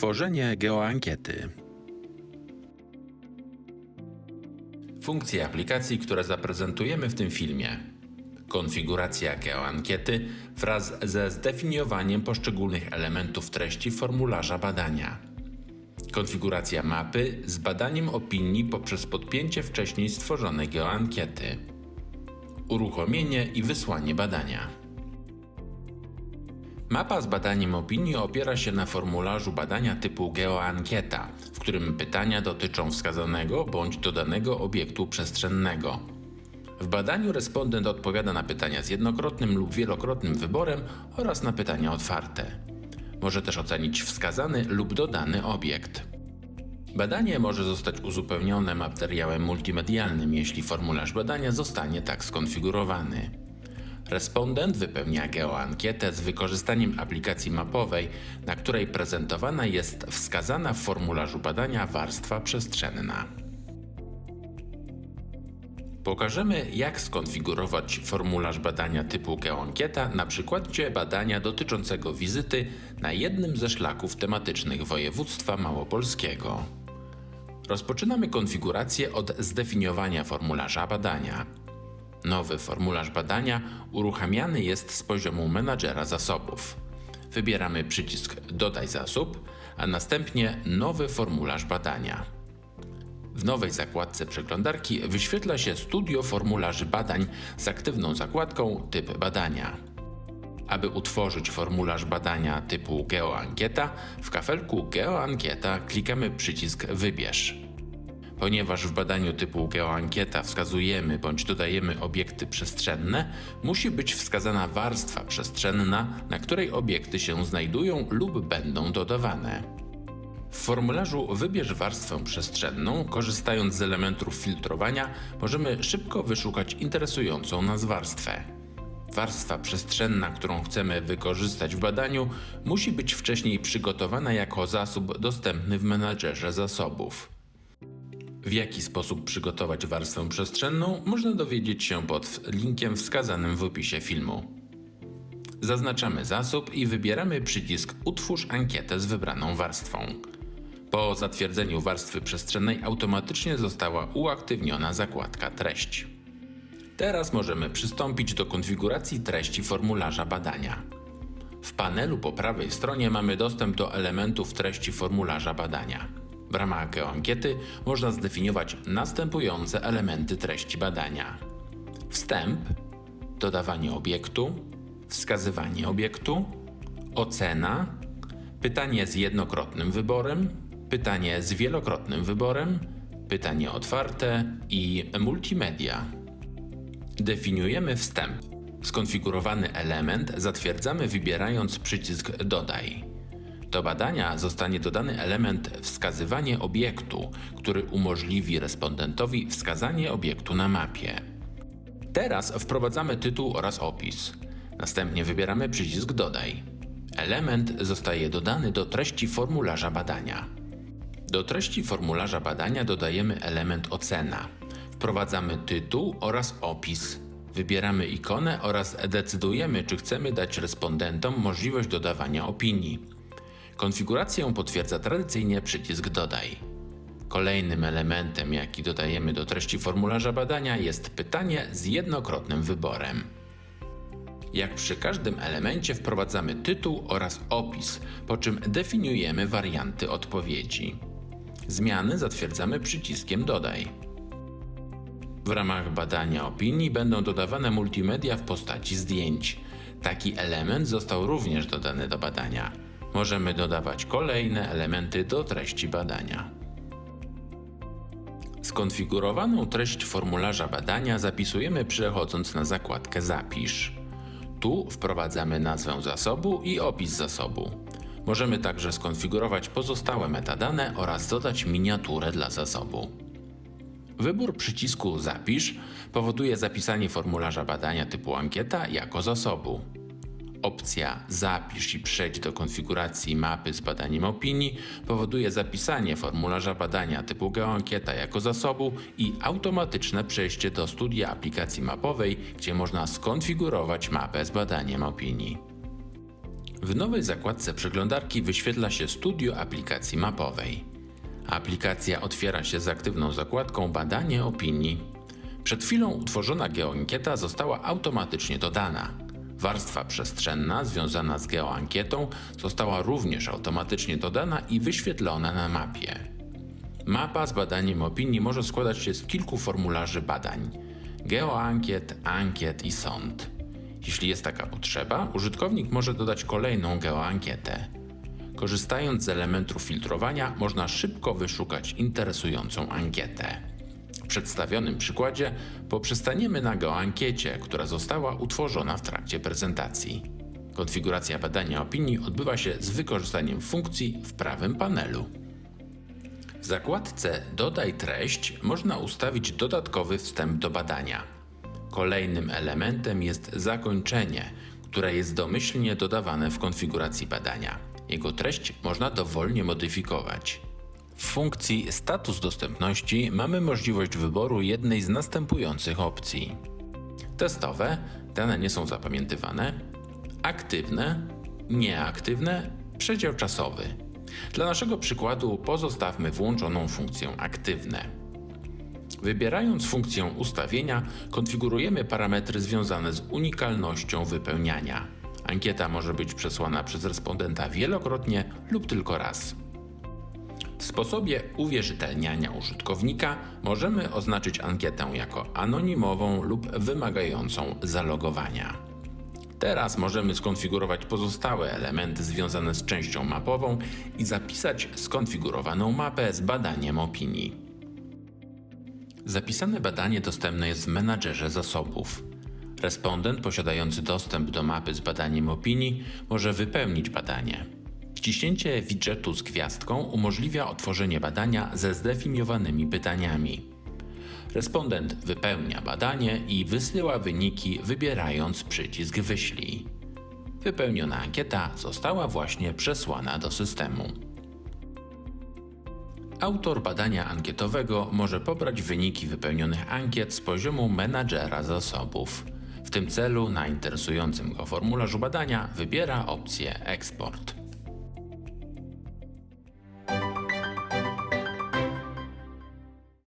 Tworzenie geoankiety. Funkcje aplikacji, które zaprezentujemy w tym filmie. Konfiguracja geoankiety wraz ze zdefiniowaniem poszczególnych elementów treści formularza badania. Konfiguracja mapy z badaniem opinii poprzez podpięcie wcześniej stworzonej geoankiety. Uruchomienie i wysłanie badania. Mapa z badaniem opinii opiera się na formularzu badania typu geoankieta, w którym pytania dotyczą wskazanego bądź dodanego obiektu przestrzennego. W badaniu respondent odpowiada na pytania z jednokrotnym lub wielokrotnym wyborem oraz na pytania otwarte. Może też ocenić wskazany lub dodany obiekt. Badanie może zostać uzupełnione materiałem multimedialnym, jeśli formularz badania zostanie tak skonfigurowany. Respondent wypełnia geoankietę z wykorzystaniem aplikacji mapowej, na której prezentowana jest wskazana w formularzu badania warstwa przestrzenna. Pokażemy, jak skonfigurować formularz badania typu geoankieta na przykładzie badania dotyczącego wizyty na jednym ze szlaków tematycznych województwa małopolskiego. Rozpoczynamy konfigurację od zdefiniowania formularza badania. Nowy formularz badania uruchamiany jest z poziomu menadżera zasobów. Wybieramy przycisk Dodaj zasób, a następnie Nowy formularz badania. W nowej zakładce przeglądarki wyświetla się Studio formularzy badań z aktywną zakładką Typ badania. Aby utworzyć formularz badania typu GeoAnkieta, w kafelku GeoAnkieta klikamy przycisk Wybierz. Ponieważ w badaniu typu geoankieta wskazujemy bądź dodajemy obiekty przestrzenne, musi być wskazana warstwa przestrzenna, na której obiekty się znajdują lub będą dodawane. W formularzu Wybierz warstwę przestrzenną, korzystając z elementów filtrowania, możemy szybko wyszukać interesującą nas warstwę. Warstwa przestrzenna, którą chcemy wykorzystać w badaniu, musi być wcześniej przygotowana jako zasób dostępny w menadżerze zasobów. W jaki sposób przygotować warstwę przestrzenną, można dowiedzieć się pod linkiem wskazanym w opisie filmu. Zaznaczamy zasób i wybieramy przycisk Utwórz ankietę z wybraną warstwą. Po zatwierdzeniu warstwy przestrzennej automatycznie została uaktywniona zakładka Treść. Teraz możemy przystąpić do konfiguracji treści formularza badania. W panelu po prawej stronie mamy dostęp do elementów treści formularza badania. W ramach geoankiety można zdefiniować następujące elementy treści badania: wstęp, dodawanie obiektu, wskazywanie obiektu, ocena, pytanie z jednokrotnym wyborem, pytanie z wielokrotnym wyborem, pytanie otwarte i multimedia. Definiujemy wstęp. Skonfigurowany element zatwierdzamy wybierając przycisk Dodaj. Do badania zostanie dodany element wskazywanie obiektu, który umożliwi respondentowi wskazanie obiektu na mapie. Teraz wprowadzamy tytuł oraz opis. Następnie wybieramy przycisk Dodaj. Element zostaje dodany do treści formularza badania. Do treści formularza badania dodajemy element ocena. Wprowadzamy tytuł oraz opis. Wybieramy ikonę oraz decydujemy, czy chcemy dać respondentom możliwość dodawania opinii. Konfigurację potwierdza tradycyjnie przycisk Dodaj. Kolejnym elementem, jaki dodajemy do treści formularza badania, jest pytanie z jednokrotnym wyborem. Jak przy każdym elemencie wprowadzamy tytuł oraz opis, po czym definiujemy warianty odpowiedzi. Zmiany zatwierdzamy przyciskiem Dodaj. W ramach badania opinii będą dodawane multimedia w postaci zdjęć. Taki element został również dodany do badania możemy dodawać kolejne elementy do treści badania. Skonfigurowaną treść formularza badania zapisujemy przechodząc na zakładkę Zapisz. Tu wprowadzamy nazwę zasobu i opis zasobu. Możemy także skonfigurować pozostałe metadane oraz dodać miniaturę dla zasobu. Wybór przycisku Zapisz powoduje zapisanie formularza badania typu ankieta jako zasobu. Opcja Zapisz i przejdź do konfiguracji mapy z badaniem opinii powoduje zapisanie formularza badania typu geoankieta jako zasobu i automatyczne przejście do studia aplikacji mapowej, gdzie można skonfigurować mapę z badaniem opinii. W nowej zakładce przeglądarki wyświetla się Studio aplikacji mapowej. Aplikacja otwiera się z aktywną zakładką Badanie opinii. Przed chwilą utworzona geoankieta została automatycznie dodana. Warstwa przestrzenna związana z geoankietą została również automatycznie dodana i wyświetlona na mapie. Mapa z badaniem opinii może składać się z kilku formularzy badań: geoankiet, ankiet i sąd. Jeśli jest taka potrzeba, użytkownik może dodać kolejną geoankietę. Korzystając z elementów filtrowania, można szybko wyszukać interesującą ankietę. Przedstawionym przykładzie poprzestaniemy na geoankiecie, która została utworzona w trakcie prezentacji. Konfiguracja badania opinii odbywa się z wykorzystaniem funkcji w prawym panelu. W zakładce Dodaj treść można ustawić dodatkowy wstęp do badania. Kolejnym elementem jest zakończenie, które jest domyślnie dodawane w konfiguracji badania. Jego treść można dowolnie modyfikować. W funkcji Status dostępności mamy możliwość wyboru jednej z następujących opcji: testowe, dane nie są zapamiętywane, aktywne, nieaktywne, przedział czasowy. Dla naszego przykładu pozostawmy włączoną funkcję aktywne. Wybierając funkcję ustawienia, konfigurujemy parametry związane z unikalnością wypełniania. Ankieta może być przesłana przez respondenta wielokrotnie lub tylko raz. W sposobie uwierzytelniania użytkownika możemy oznaczyć ankietę jako anonimową lub wymagającą zalogowania. Teraz możemy skonfigurować pozostałe elementy związane z częścią mapową i zapisać skonfigurowaną mapę z badaniem opinii. Zapisane badanie dostępne jest w menadżerze zasobów. Respondent posiadający dostęp do mapy z badaniem opinii może wypełnić badanie. Wciśnięcie widgetu z gwiazdką umożliwia otworzenie badania ze zdefiniowanymi pytaniami. Respondent wypełnia badanie i wysyła wyniki wybierając przycisk Wyślij. Wypełniona ankieta została właśnie przesłana do systemu. Autor badania ankietowego może pobrać wyniki wypełnionych ankiet z poziomu menadżera zasobów. W tym celu na interesującym go formularzu badania wybiera opcję Eksport.